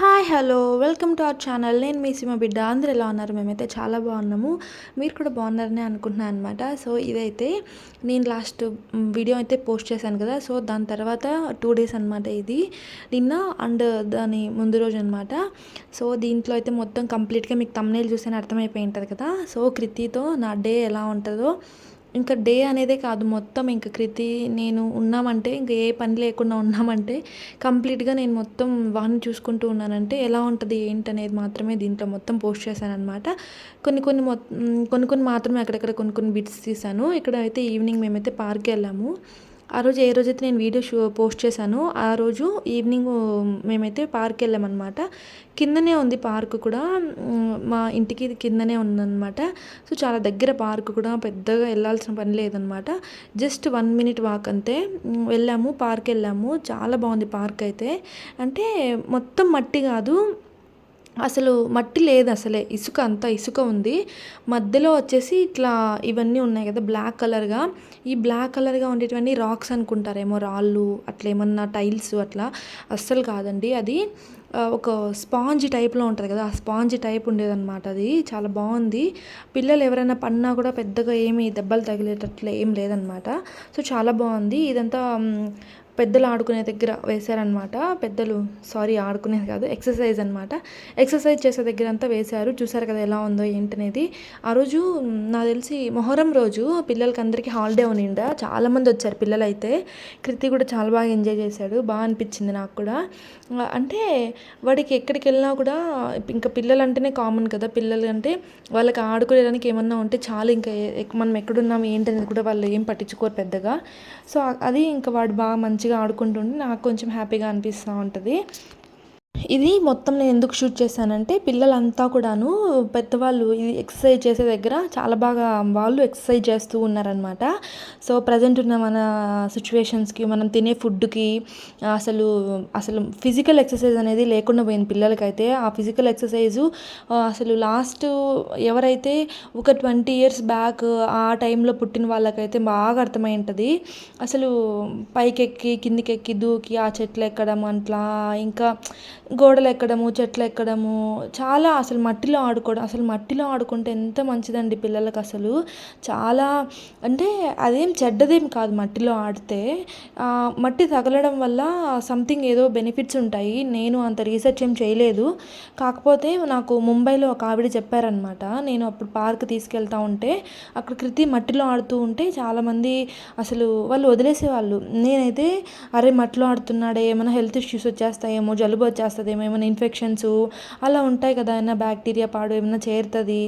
Hi hello. Welcome to our channel. నేను మీ సిమ బిడ్డ. అందరూ ఎలా ఉన్నారు? మేమైతే చాలా బాగున్నాము. మీరు కూడా బాగున్నారని అనుకుంటున్నాను అనమాట సో ఇదైతే నేను లాస్ట్ వీడియో అయితే పోస్ట్ చేశాను కదా. సో దాని తర్వాత టూ డేస్ అనమాట ఇది. నిన్న అండ్ దాని ముందు రోజు అనమాట సో దీంట్లో అయితే మొత్తం కంప్లీట్గా మీకు తమ్నేల్ చూస్తే అర్థమైపోయి ఉంటుంది కదా. సో కృతితో నా డే ఎలా ఉంటుందో ఇంకా డే అనేదే కాదు మొత్తం ఇంకా కృతి నేను ఉన్నామంటే ఇంకా ఏ పని లేకుండా ఉన్నామంటే కంప్లీట్గా నేను మొత్తం వాడిని చూసుకుంటూ ఉన్నానంటే ఎలా ఉంటుంది ఏంటి అనేది మాత్రమే దీంట్లో మొత్తం పోస్ట్ చేశాను అనమాట కొన్ని కొన్ని మొత్తం కొన్ని కొన్ని మాత్రమే అక్కడక్కడ కొన్ని కొన్ని బిట్స్ తీసాను ఇక్కడ అయితే ఈవినింగ్ మేమైతే పార్క్ వెళ్ళాము. ఆ రోజు ఏ రోజైతే నేను వీడియో షూ పోస్ట్ చేశానో ఆ రోజు ఈవినింగ్ మేమైతే పార్క్ వెళ్ళామన్నమాట. కిందనే ఉంది పార్క్ కూడా. మా ఇంటికి కిందనే ఉందన్నమాట. సో చాలా దగ్గర పార్క్ కూడా పెద్దగా వెళ్ళాల్సిన పని లేదనమాట జస్ట్ వన్ మినిట్ వాక్ అంతే. వెళ్ళాము పార్క్ వెళ్ళాము. చాలా బాగుంది పార్క్ అయితే. అంటే మొత్తం మట్టి కాదు. అసలు మట్టి లేదు అసలే. ఇసుక అంతా ఇసుక ఉంది. మధ్యలో వచ్చేసి ఇట్లా ఇవన్నీ ఉన్నాయి కదా బ్లాక్ కలర్గా. ఈ బ్లాక్ కలర్గా ఉండేటివన్నీ రాక్స్ అనుకుంటారేమో రాళ్ళు అట్లా ఏమన్నా టైల్స్ అట్లా. అస్సలు కాదండి. అది ఒక స్పాంజ్ టైప్లో ఉంటుంది కదా ఆ స్పాంజ్ టైప్ ఉండేదన్నమాట అది. చాలా బాగుంది. పిల్లలు ఎవరైనా పన్నా కూడా పెద్దగా ఏమి దెబ్బలు తగిలేటట్లు ఏం లేదనమాట సో చాలా బాగుంది. ఇదంతా పెద్దలు ఆడుకునే దగ్గర వేశారనమాట పెద్దలు సారీ ఆడుకునేది కాదు ఎక్సర్సైజ్ అనమాట ఎక్సర్సైజ్ చేసే దగ్గర అంతా వేశారు. చూసారు కదా ఎలా ఉందో ఏంటనేది. ఆ రోజు నాకు తెలిసి మొహరం రోజు పిల్లలకి అందరికీ హాలిడే ఉనిండా. చాలామంది వచ్చారు పిల్లలు అయితే కృతి కూడా చాలా బాగా ఎంజాయ్ చేశాడు. బాగా అనిపించింది నాకు కూడా. అంటే వాడికి ఎక్కడికి వెళ్ళినా కూడా ఇంకా పిల్లలు అంటేనే కామన్ కదా. పిల్లలు అంటే వాళ్ళకి ఆడుకోవడానికి ఏమన్నా ఉంటే చాలు ఇంకా మనం ఎక్కడున్నాం ఏంటనేది కూడా వాళ్ళు ఏం పట్టించుకోరు పెద్దగా. సో అది ఇంకా వాడు బాగా మంచిగా మంచిగా ఆడుకుంటుంటే నాకు కొంచెం హ్యాపీగా అనిపిస్తూ ఉంటుంది. ఇది మొత్తం నేను ఎందుకు షూట్ చేశానంటే పిల్లలంతా కూడాను పెద్దవాళ్ళు ఇది ఎక్సర్సైజ్ చేసే దగ్గర చాలా బాగా వాళ్ళు ఎక్సర్సైజ్ చేస్తూ ఉన్నారనమాట సో ప్రజెంట్ ఉన్న మన సిచ్యువేషన్స్కి మనం తినే ఫుడ్కి అసలు అసలు ఫిజికల్ ఎక్సర్సైజ్ అనేది లేకుండా పోయింది పిల్లలకైతే. ఆ ఫిజికల్ ఎక్సర్సైజు అసలు లాస్ట్ ఎవరైతే ఒక ట్వంటీ ఇయర్స్ బ్యాక్ ఆ టైంలో పుట్టిన వాళ్ళకైతే బాగా అర్థమై ఉంటుంది. అసలు పైకెక్కి కిందికెక్కి దూకి ఆ చెట్లు ఎక్కడం అట్లా ఇంకా గోడలు ఎక్కడము చెట్లు ఎక్కడము చాలా అసలు మట్టిలో ఆడుకోవడం అసలు మట్టిలో ఆడుకుంటే ఎంత మంచిదండి పిల్లలకు అసలు చాలా అంటే అదేం చెడ్డదేం కాదు మట్టిలో ఆడితే. మట్టి తగలడం వల్ల సంథింగ్ ఏదో బెనిఫిట్స్ ఉంటాయి. నేను అంత రీసెర్చ్ ఏం చేయలేదు. కాకపోతే నాకు ముంబైలో ఒక ఆవిడ చెప్పారనమాట నేను అప్పుడు పార్క్ తీసుకెళ్తా ఉంటే అక్కడ కృతి మట్టిలో ఆడుతూ ఉంటే చాలామంది అసలు వాళ్ళు వదిలేసేవాళ్ళు. నేనైతే అరే మట్టిలో ఆడుతున్నాడే ఏమైనా హెల్త్ ఇష్యూస్ వచ్చేస్తాయేమో జలుబు వచ్చేస్తాయి వస్తుందేమో ఏమైనా ఇన్ఫెక్షన్స్ అలా ఉంటాయి కదా ఏమైనా బ్యాక్టీరియా పాడు ఏమైనా చేరుతుంది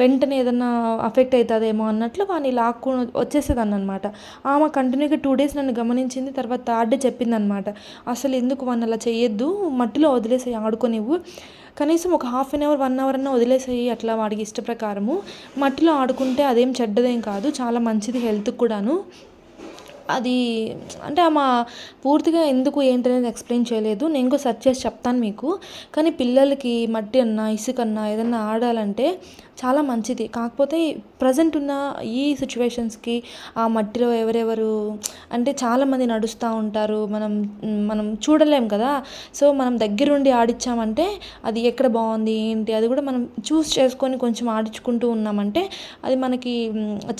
వెంటనే ఏదన్నా అఫెక్ట్ అవుతుందేమో అన్నట్లు వాడిని లాక్కు వచ్చేస్తుంది అనమాట ఆమె కంటిన్యూగా టూ డేస్ నన్ను గమనించింది తర్వాత థర్డ్ డే చెప్పింది అనమాట అసలు ఎందుకు వాడిని అలా చేయొద్దు మట్టిలో వదిలేసి ఆడుకోనివ్వు. కనీసం ఒక half an hour one hour అన్న వదిలేసేయి అట్లా వాడికి ఇష్ట ప్రకారము. మట్టిలో ఆడుకుంటే అదేం చెడ్డదేం కాదు చాలా మంచిది హెల్త్కి కూడాను. అది అంటే ఆమె పూర్తిగా ఎందుకు ఏంటనేది ఎక్స్ప్లెయిన్ చేయలేదు. నేను కూడా సెర్చ్ చేసి చెప్తాను మీకు. కానీ పిల్లలకి మట్టి అన్నా ఇసుక అన్నా ఏదన్నా ఆడాలంటే చాలా మంచిది. కాకపోతే ప్రజెంట్ ఉన్న ఈ సిచ్యువేషన్స్కి ఆ మట్టిలో ఎవరెవరు అంటే చాలామంది నడుస్తూ ఉంటారు. మనం మనం చూడలేం కదా. సో మనం దగ్గరుండి ఆడిచ్చామంటే అది ఎక్కడ బాగుంది ఏంటి అది కూడా మనం చూస్ చేసుకొని కొంచెం ఆడించుకుంటూ ఉన్నామంటే అది మనకి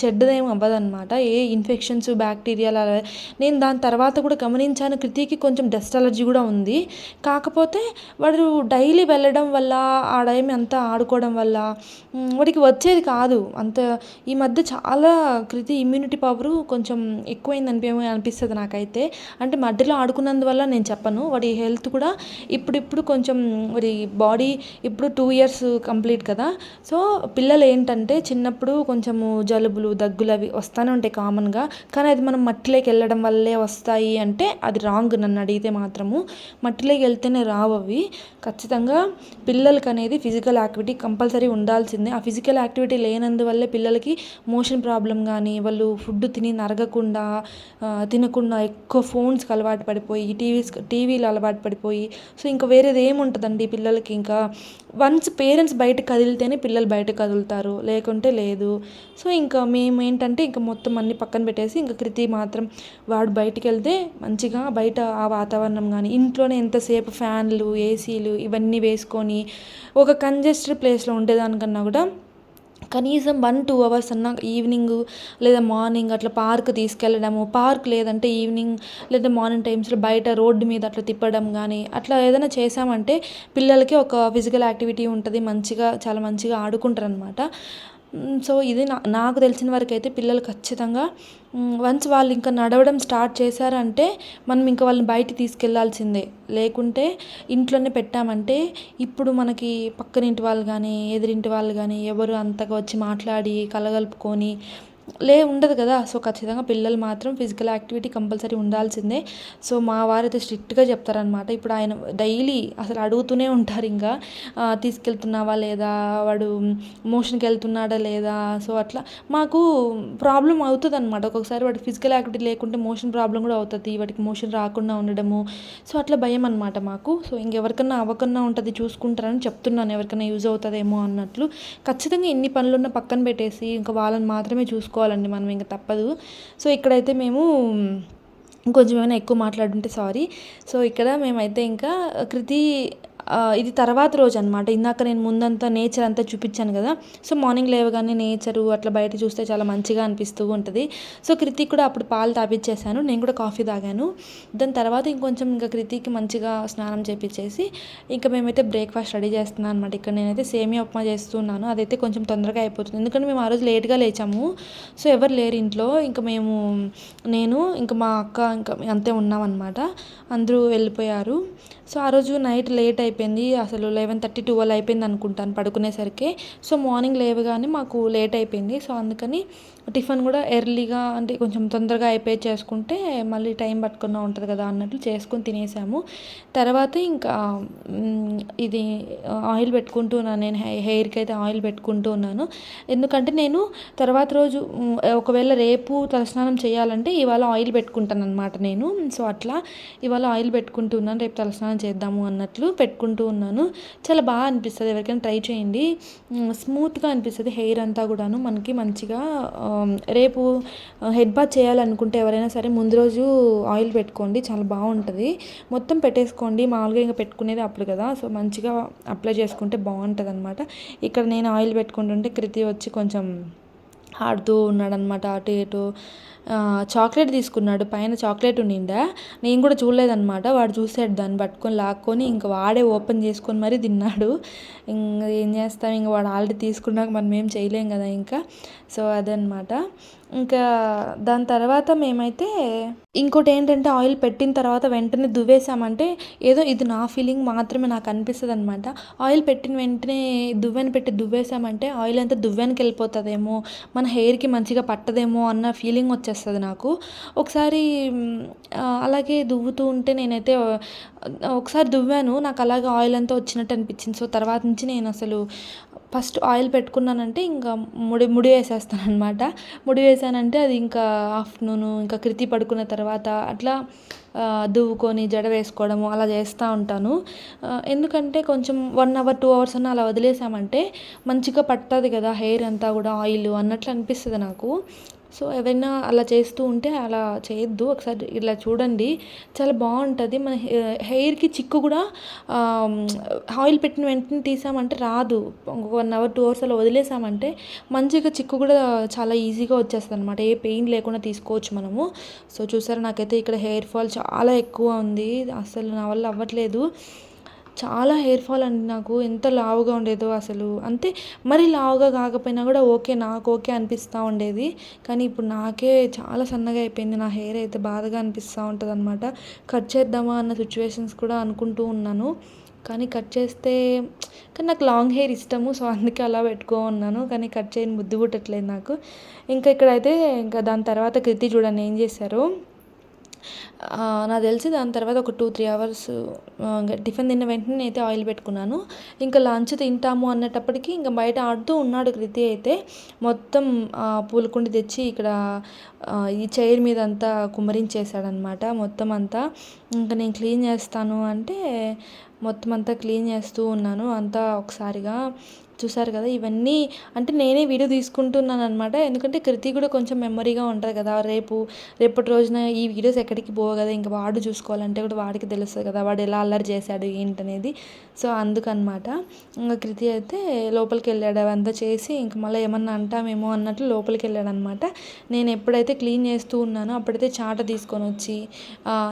చెడ్డదేం అవ్వదన్నమాట. ఏ ఇన్ఫెక్షన్స్ బ్యాక్టీరియాలు నేను దాని తర్వాత కూడా గమనించాను కృతికి కొంచెం డస్ట్ అలర్జీ కూడా ఉంది. కాకపోతే వాడు డైలీ వెళ్ళడం వల్ల ఆ అంతా ఆడుకోవడం వల్ల వాడికి వచ్చేది కాదు. అంత ఈ మధ్య చాలా కృతి ఇమ్యూనిటీ పవరు కొంచెం ఎక్కువైంది అనిపి అనిపిస్తుంది నాకైతే. అంటే మధ్యలో ఆడుకున్నందువల్ల నేను చెప్పను. వాడి హెల్త్ కూడా ఇప్పుడిప్పుడు కొంచెం వాడి బాడీ ఇప్పుడు టూ ఇయర్స్ కంప్లీట్ కదా. సో పిల్లలు ఏంటంటే చిన్నప్పుడు కొంచెము జలుబులు దగ్గులు అవి వస్తూనే ఉంటాయి కామన్గా కానీ అది మనం మట్టిలోకి వెళ్ళడం వల్లే వస్తాయి అంటే అది రాంగ్ నన్ను అడిగితే మాత్రము. మట్టిలోకి వెళ్తేనే రావు అవి. ఖచ్చితంగా పిల్లలకి అనేది ఫిజికల్ యాక్టివిటీ కంపల్సరీ ఉండాల్సిందే. ఆ ఫిజికల్ యాక్టివిటీ లేనందువల్లే పిల్లలకి మోషన్ ప్రాబ్లం కానీ వాళ్ళు ఫుడ్ తిని నరగకుండా తినకుండా ఎక్కువ ఫోన్స్కి అలవాటు పడిపోయి టీవీస్ టీవీలు అలవాటు పడిపోయి సో ఇంకా వేరేది ఏముంటుందండి పిల్లలకి ఇంకా? వన్స్ పేరెంట్స్ బయట కదిలితేనే పిల్లలు బయట కదులుతారు లేకుంటే లేదు. సో ఇంకా మేము ఏంటంటే ఇంకా మొత్తం అన్ని పక్కన పెట్టేసి ఇంకా కృతి మాత్రం వాడు బయటికి వెళ్తే మంచిగా బయట ఆ వాతావరణం కానీ ఇంట్లోనే ఎంతసేపు ఫ్యాన్లు ఏసీలు ఇవన్నీ వేసుకొని ఒక కంజెస్టెడ్ ప్లేస్లో ఉండేదానికన్నా కూడా కనీసం వన్ టూ అవర్స్ అన్నా ఈవినింగ్ లేదా మార్నింగ్ అట్లా పార్క్ తీసుకెళ్ళడము. పార్క్ లేదంటే ఈవినింగ్ లేదా మార్నింగ్ టైమ్స్లో బయట రోడ్డు మీద అట్లా తిప్పడం కానీ అట్లా ఏదైనా చేసామంటే పిల్లలకి ఒక ఫిజికల్ యాక్టివిటీ ఉంటుంది. మంచిగా చాలా మంచిగా ఆడుకుంటారు అనమాట సో ఇది నా నాకు తెలిసిన వరకు అయితే పిల్లలు ఖచ్చితంగా వన్స్ వాళ్ళు ఇంకా నడవడం స్టార్ట్ చేశారంటే మనం ఇంకా వాళ్ళని బయటికి తీసుకెళ్ళాల్సిందే లేకుంటే ఇంట్లోనే పెట్టామంటే ఇప్పుడు మనకి పక్కనింటి వాళ్ళు కానీ ఎదురింటి వాళ్ళు కానీ ఎవరు అంతగా వచ్చి మాట్లాడి కలగలుపుకొని లే ఉండదు కదా. సో ఖచ్చితంగా పిల్లలు మాత్రం ఫిజికల్ యాక్టివిటీ కంపల్సరీ ఉండాల్సిందే. సో మా వారైతే స్ట్రిక్ట్గా చెప్తారనమాట ఇప్పుడు ఆయన డైలీ అసలు అడుగుతూనే ఉంటారు ఇంకా తీసుకెళ్తున్నావా లేదా? వాడు మోషన్కి వెళ్తున్నాడా లేదా? సో అట్లా. మాకు ప్రాబ్లం అవుతుంది అనమాట ఒక్కొక్కసారి వాడికి ఫిజికల్ యాక్టివిటీ లేకుంటే మోషన్ ప్రాబ్లం కూడా అవుతుంది. వాడికి మోషన్ రాకుండా ఉండడము. సో అట్లా భయం అనమాట మాకు. సో ఇంకెవరికన్నా అవ్వకన్నా ఉంటుంది చూసుకుంటారని చెప్తున్నాను. ఎవరికైనా యూజ్ అవుతుందేమో అన్నట్లు. ఖచ్చితంగా ఎన్ని పనులున్నా పక్కన పెట్టేసి ఇంకా వాళ్ళని మాత్రమే చూసుకుంటారు చూసుకోవాలండి మనం ఇంకా తప్పదు. సో ఇక్కడైతే మేము ఇంకొంచెం ఏమైనా ఎక్కువ మాట్లాడుంటే సారీ. సో ఇక్కడ మేమైతే ఇంకా కృతి ఇది తర్వాత రోజు అనమాట ఇందాక నేను ముందంతా నేచర్ అంతా చూపించాను కదా. సో మార్నింగ్ లేవగానే నేచరు అట్లా బయట చూస్తే చాలా మంచిగా అనిపిస్తూ ఉంటుంది. సో కృతిక్ కూడా అప్పుడు పాలు తాపించేసాను నేను కూడా కాఫీ తాగాను. దాని తర్వాత ఇంకొంచెం ఇంకా కృతికి మంచిగా స్నానం చేపించేసి ఇంకా మేమైతే బ్రేక్ఫాస్ట్ రెడీ చేస్తున్నాను అనమాట ఇక్కడ నేనైతే సేమియా ఉప్మా చేస్తున్నాను అదైతే కొంచెం తొందరగా అయిపోతుంది. ఎందుకంటే మేము ఆ రోజు లేట్గా లేచాము. సో ఎవరు లేరు ఇంట్లో. ఇంకా మేము నేను ఇంకా మా అక్క ఇంకా అంతే ఉన్నామన్నమాట. అందరూ వెళ్ళిపోయారు. సో ఆ రోజు నైట్ లేట్ అయిపోయింది అయిపోయింది. అసలు లెవెన్ థర్టీ ట్వెల్వ్ అయిపోయింది అనుకుంటాను పడుకునేసరికి. సో మార్నింగ్ లేవగానే మాకు లేట్ అయిపోయింది. సో అందుకని టిఫిన్ కూడా ఎర్లీగా అంటే కొంచెం తొందరగా అయిపోయి చేసుకుంటే మళ్ళీ టైం పట్టుకున్నా ఉంటుంది కదా అన్నట్లు చేసుకొని తినేసాము. తర్వాత ఇంకా ఇది ఆయిల్ పెట్టుకుంటూ ఉన్నాను. నేను హెయిర్కి అయితే ఆయిల్ పెట్టుకుంటూ ఉన్నాను. ఎందుకంటే నేను తర్వాత రోజు ఒకవేళ రేపు తలస్నానం చేయాలంటే ఇవాళ ఆయిల్ పెట్టుకుంటాను అనమాట నేను. సో అట్లా ఇవాళ ఆయిల్ పెట్టుకుంటున్నాను రేపు తలస్నానం చేద్దాము అన్నట్లు పెట్టుకుంటాను పెట్టుకుంటూ ఉన్నాను. చాలా బాగా అనిపిస్తుంది. ఎవరికైనా ట్రై చేయండి. స్మూత్గా అనిపిస్తుంది హెయిర్ అంతా కూడాను. మనకి మంచిగా రేపు హెడ్ బాత్ చేయాలనుకుంటే ఎవరైనా సరే ముందు రోజు ఆయిల్ పెట్టుకోండి. చాలా బాగుంటుంది. మొత్తం పెట్టేసుకోండి. మామూలుగా ఇంకా పెట్టుకునేది అప్పుడు కదా. సో మంచిగా అప్లై చేసుకుంటే బాగుంటుంది అనమాట ఇక్కడ నేను ఆయిల్ పెట్టుకుంటుంటే కృతి వచ్చి కొంచెం ఆడుతూ ఉన్నాడనమాట అటు ఇటు చాక్లెట్ తీసుకున్నాడు. పైన చాక్లెట్ ఉండిందా? నేను కూడా చూడలేదన్నమాట. వాడు చూసాడు దాన్ని పట్టుకొని లాక్కొని ఇంకా వాడే ఓపెన్ చేసుకొని మరీ తిన్నాడు. ఇంకా ఏం చేస్తాం? ఇంకా వాడు ఆల్రెడీ తీసుకున్నాక మనం ఏం చేయలేం కదా ఇంకా. సో అదనమాట ఇంకా దాని తర్వాత మేమైతే ఇంకోటి ఏంటంటే ఆయిల్ పెట్టిన తర్వాత వెంటనే దువ్వేసామంటే ఏదో ఇది నా ఫీలింగ్ మాత్రమే నాకు అనిపిస్తుంది అనమాట ఆయిల్ పెట్టిన వెంటనే దువ్వెన పెట్టి దువ్వేసామంటే ఆయిల్ అంతా దువ్వెనకి వెళ్ళిపోతుందేమో మన హెయిర్కి మంచిగా పట్టదేమో అన్న ఫీలింగ్ వచ్చేస్తుంది. నాకు. ఒకసారి అలాగే దువ్వుతూ ఉంటే నేనైతే ఒకసారి దువ్వాను. నాకు అలాగే ఆయిల్ అంతా వచ్చినట్టు అనిపించింది. సో తర్వాత నుంచి నేను అసలు ఫస్ట్ ఆయిల్ పెట్టుకున్నానంటే ఇంకా ముడి ముడి వేసేస్తాను అనమాట ముడి వేసానంటే అది ఇంకా ఆఫ్టర్నూన్ ఇంకా కృతి పడుకున్న తర్వాత అట్లా దువ్వుకొని జడ వేసుకోవడము అలా చేస్తూ ఉంటాను. ఎందుకంటే కొంచెం వన్ అవర్ టూ అవర్స్ అన్న అలా వదిలేసామంటే మంచిగా పడుతుంది కదా హెయిర్ అంతా కూడా ఆయిల్ అన్నట్లు అనిపిస్తుంది నాకు. సో ఏదైనా అలా చేస్తూ ఉంటే అలా చేయొద్దు. ఒకసారి ఇలా చూడండి. చాలా బాగుంటుంది. మన హెయిర్కి చిక్కు కూడా ఆయిల్ పెట్టిన వెంటనే తీసామంటే రాదు. వన్ అవర్ టూ అవర్స్ అలా వదిలేసామంటే మంచిగా చిక్కు కూడా చాలా ఈజీగా వచ్చేస్తుంది అనమాట ఏ పెయిన్ లేకుండా తీసుకోవచ్చు మనము. సో చూసారా నాకైతే ఇక్కడ హెయిర్ ఫాల్ చాలా ఎక్కువ ఉంది. అసలు నా వల్ల అవ్వట్లేదు. చాలా హెయిర్ ఫాల్ అండి నాకు. ఎంత లావుగా ఉండేదో అసలు. అంతే మరి లావుగా కాకపోయినా కూడా ఓకే నాకు ఓకే అనిపిస్తూ ఉండేది. కానీ ఇప్పుడు నాకే చాలా సన్నగా అయిపోయింది. నా హెయిర్ అయితే బాధగా అనిపిస్తూ ఉంటుంది అనమాట కట్ చేద్దామా అన్న సిచ్యువేషన్స్ కూడా అనుకుంటూ ఉన్నాను. కానీ కట్ చేస్తే కానీ నాకు లాంగ్ హెయిర్ ఇష్టము సో అందుకే అలా పెట్టుకో ఉన్నాను. కానీ కట్ చేయని బుద్ధి పుట్టట్లేదు నాకు. ఇంకా ఇక్కడైతే ఇంకా దాని తర్వాత కృతి చూడండి ఏం చేశారు. నాకు తెలిసి దాని తర్వాత ఒక టూ త్రీ అవర్స్ టిఫిన్ తిన్న వెంటనే అయితే ఆయిల్ పెట్టుకున్నాను. ఇంకా లంచ్ తింటాము అన్నటప్పటికి ఇంకా బయట ఆడుతూ ఉన్నాడు కృతి అయితే. మొత్తం పూలకుండి తెచ్చి ఇక్కడ ఈ చైర్ మీద అంతా కుమ్మరించేసాడనమాట మొత్తం అంతా. ఇంకా నేను క్లీన్ చేస్తాను అంటే మొత్తం అంతా క్లీన్ చేస్తూ ఉన్నాను అంతా ఒకసారిగా. చూసారు కదా ఇవన్నీ అంటే నేనే వీడియో తీసుకుంటున్నాను అనమాట ఎందుకంటే కృతి కూడా కొంచెం మెమరీగా ఉంటుంది కదా రేపు రేపటి రోజున ఈ వీడియోస్ ఎక్కడికి పోవు కదా ఇంకా వాడు చూసుకోవాలంటే కూడా వాడికి తెలుస్తుంది కదా వాడు ఎలా అల్లరి చేశాడు ఏంటనేది. సో అందుకనమాట ఇంకా కృతి అయితే లోపలికి వెళ్ళాడు అవంతా చేసి ఇంక మళ్ళీ ఏమన్నా అంటామేమో అన్నట్లు లోపలికి వెళ్ళాడు అనమాట నేను ఎప్పుడైతే క్లీన్ చేస్తూ ఉన్నానో అప్పుడైతే చాట తీసుకొని వచ్చి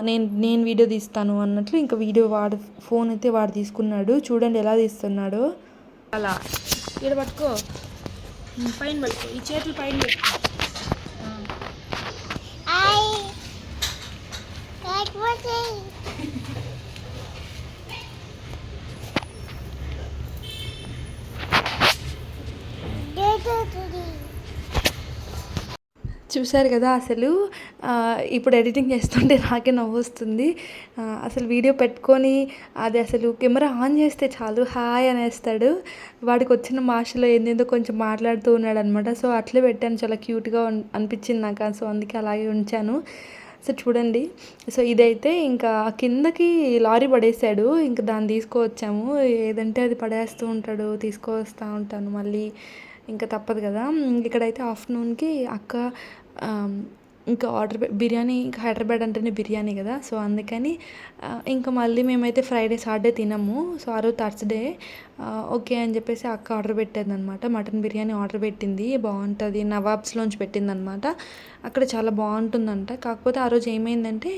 నేను నేను వీడియో తీస్తాను అన్నట్లు ఇంకా వీడియో వాడు ఫోన్ అయితే వాడు తీసుకున్నాడు. చూడండి ఎలా తీస్తున్నాడో. అలా ఇక్కడ పట్టుకో పైన పట్టుకో ఈ చేతులు పైన పెట్టుకో ఆ. I like working. చూశారు కదా అసలు. ఇప్పుడు ఎడిటింగ్ చేస్తుంటే నాకే నవ్వు వస్తుంది అసలు వీడియో పెట్టుకొని అది అసలు కెమెరా ఆన్ చేస్తే చాలు హాయ్ అనేస్తాడు. వాడికి వచ్చిన భాషలో ఏందేందో కొంచెం మాట్లాడుతూ ఉన్నాడు అనమాట సో అట్లే పెట్టాను. చాలా క్యూట్గా అనిపించింది నాకు. సో అందుకే అలాగే ఉంచాను. సో చూడండి. సో ఇదైతే ఇంకా కిందకి లారీ పడేసాడు. ఇంకా దాన్ని తీసుకువచ్చాము. ఏదంటే అది పడేస్తూ ఉంటాడు తీసుకువస్తూ ఉంటాను మళ్ళీ. ఇంకా తప్పదు కదా. ఇక్కడైతే ఆఫ్టర్నూన్కి అక్క ఇంకా ఆర్డర్ పె- బిర్యానీ ఇంకా హైదరాబాద్ అంటేనే బిర్యానీ కదా సో అందుకని ఇంకా మళ్ళీ మేమైతే ఫ్రైడే సాటర్డే తినము. సో ఆ రోజు థర్స్డే ఓకే అని చెప్పేసి అక్క ఆర్డర్ పెట్టేదన్నమాట. మటన్ బిర్యానీ ఆర్డర్ పెట్టింది బాగుంటుంది. నవాబ్స్లోంచి పెట్టిందనమాట అక్కడ చాలా బాగుంటుందంట. కాకపోతే ఆ రోజు ఏమైందంటే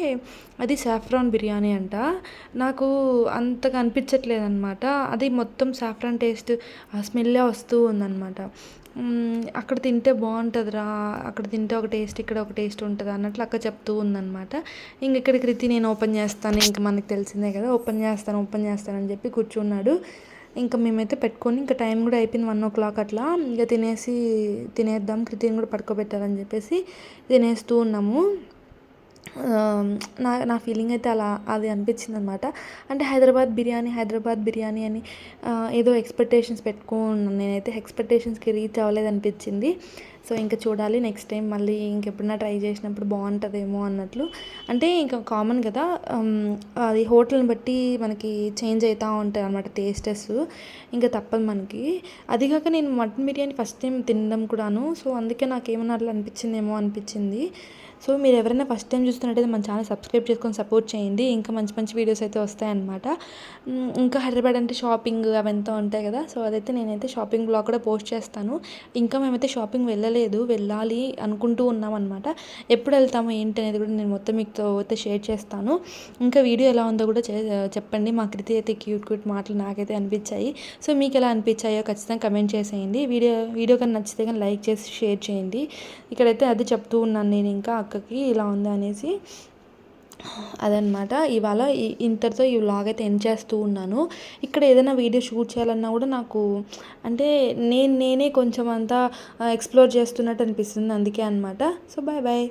అది సాఫ్రాన్ బిర్యానీ అంట. నాకు అంతగా అనిపించట్లేదు అనమాట అది మొత్తం సాఫ్రాన్ టేస్ట్ ఆ స్మెల్లే వస్తూ ఉందన్నమాట. అక్కడ తింటే బాగుంటుందిరా అక్కడ తింటే ఒక టేస్ట్ ఇక్కడ ఒక టేస్ట్ ఉంటుంది అన్నట్లు అక్క చెప్తూ ఉందన్నమాట. ఇంక ఇక్కడ కృతి నేను ఓపెన్ చేస్తాను ఇంకా మనకు తెలిసిందే కదా ఓపెన్ చేస్తాను ఓపెన్ చేస్తాను అని చెప్పి కూర్చున్నాడు. ఇంకా మేమైతే పెట్టుకొని ఇంకా టైం కూడా అయిపోయింది వన్ ఓ క్లాక్ అట్లా. ఇంకా తినేసి తినేద్దాం కృతిని కూడా పడుకోబెట్టాలని చెప్పేసి తినేస్తూ ఉన్నాము. నా నా ఫీలింగ్ అయితే అలా అది అనిపించింది అనమాట అంటే హైదరాబాద్ బిర్యానీ హైదరాబాద్ బిర్యానీ అని ఏదో ఎక్స్పెక్టేషన్స్ పెట్టుకున్నాను. నేనైతే ఎక్స్పెక్టేషన్స్కి రీచ్ అవ్వలేదు అనిపించింది సో ఇంకా చూడాలి నెక్స్ట్ టైం మళ్ళీ ఇంకెప్పుడైనా ట్రై చేసినప్పుడు బాగుంటుందేమో అన్నట్లు. అంటే ఇంకా కామన్ కదా అది హోటల్ని బట్టి మనకి చేంజ్ అవుతూ ఉంటాయి అనమాట టేస్టెస్ ఇంకా తప్పదు మనకి. అది కాక నేను మటన్ బిర్యానీ ఫస్ట్ టైం తినడం కూడాను సో అందుకే నాకు ఏమన్నా అట్లా అనిపించిందేమో అనిపించింది. సో మీరు ఎవరైనా ఫస్ట్ టైం చూస్తున్నట్టయితే మన ఛానల్ సబ్స్క్రైబ్ చేసుకొని సపోర్ట్ చేయండి. ఇంకా మంచి మంచి వీడియోస్ అయితే వస్తాయన్నమాట ఇంకా హైదరాబాద్ అంటే షాపింగ్ అవంతా ఉంటాయి కదా సో అదైతే నేనైతే షాపింగ్ బ్లాగ్ కూడా పోస్ట్ చేస్తాను. ఇంకా మేమైతే షాపింగ్ వెళ్ళలేదు. వెళ్ళాలి అనుకుంటూ ఉన్నాం అనమాట ఎప్పుడు వెళ్తామో ఏంటి అనేది కూడా నేను మొత్తం మీతో అయితే షేర్ చేస్తాను. ఇంకా వీడియో ఎలా ఉందో కూడా చే- చెప్పండి. మా కృతి అయితే క్యూట్ క్యూట్ మాటలు నాకైతే అనిపించాయి. సో మీకు ఎలా అనిపించాయో ఖచ్చితంగా కమెంట్ చేసేయండి. వీడియో వీడియో కానీ నచ్చితే కానీ లైక్ చేసి షేర్ చేయండి. ఇక్కడైతే అది చెప్తూ ఉన్నాను నేను ఇంకా అక్కకి ఇలా ఉంది అనేసి. అదనమాట. ఇవాళ ఇంతటితో ఈ వ్లాగ్ అయితే ఎండ్ చేస్తూ ఉన్నాను. ఇక్కడ ఏదైనా వీడియో షూట్ చేయాలన్నా కూడా నాకు అంటే నేను నేనే కొంచెం అంతా ఎక్స్ప్లోర్ చేస్తున్నట్టు అనిపిస్తుంది. అందుకే అనమాట సో బాయ్ బాయ్